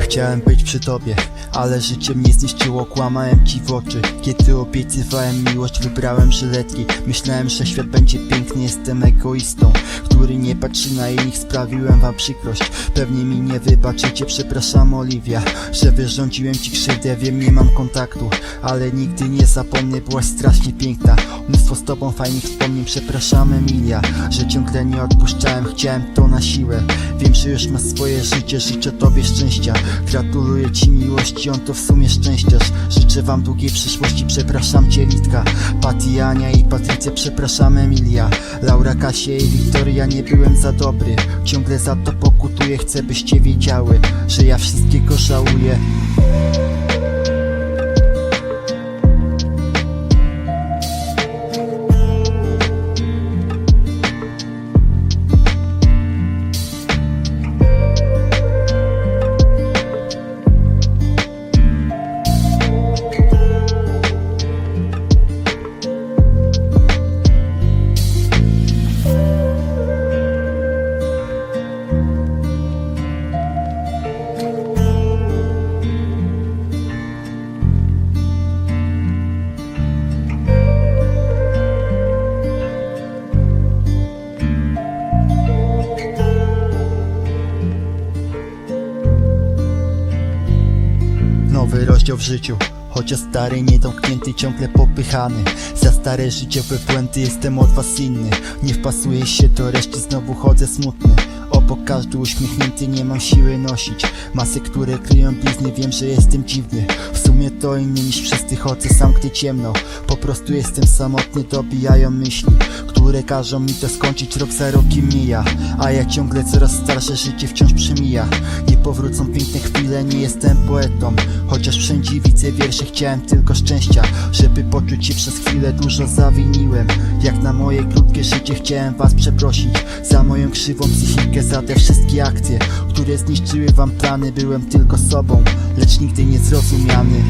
Chciałem być przy tobie, ale życie mnie zniszczyło, kłamałem ci w oczy. Kiedy obiecywałem miłość, wybrałem żyletki. Myślałem, że świat będzie piękny, jestem egoistą Który nie patrzy na innych, sprawiłem wam przykrość. Pewnie mi nie wybaczycie, przepraszam Oliwia Że wyrządziłem ci krzywdę, wiem nie mam kontaktu Ale nigdy nie zapomnę, byłaś strasznie piękna. Mnóstwo z tobą fajnych wspomnień, przepraszam Emilia Że ciągle nie odpuszczałem, chciałem to na siłę. Wiem, że już masz swoje życie, życzę tobie szczęścia. Gratuluję ci miłości, on to w sumie szczęściarz Życzę wam długiej przyszłości, przepraszam cię Litka. Pati, Ania i Patrycja, przepraszam Emilia. Laura, Kasia i Wiktoria, nie byłem za dobry. Ciągle za to pokutuję, chcę byście wiedziały Że ja wszystkiego żałuję Nowy rozdział w życiu. Chociaż stary, niedomknięty, ciągle popychany. Za stare życiowe błędy jestem od was inny. Nie wpasuję się do reszty, znowu chodzę smutny. Obok każdy uśmiechnięty, nie mam siły nosić. Masy, które kryją blizny, wiem, że jestem dziwny W sumie to inny niż chodzę sam, gdy ciemno. Po prostu jestem samotny, dobijają myśli Które każą mi to skończyć, rok za rokiem mija A ja ciągle coraz starsze, życie wciąż przemija. Nie powrócą piękne chwile, nie jestem poetą Chociaż wszędzie widzę wiersze, chciałem tylko szczęścia Żeby poczuć się przez chwilę, dużo zawiniłem. Jak na moje krótkie życie chciałem was przeprosić Za moją krzywą psychikę, za te wszystkie akcje Które zniszczyły wam plany, byłem tylko sobą Lecz nigdy nie zrozumiany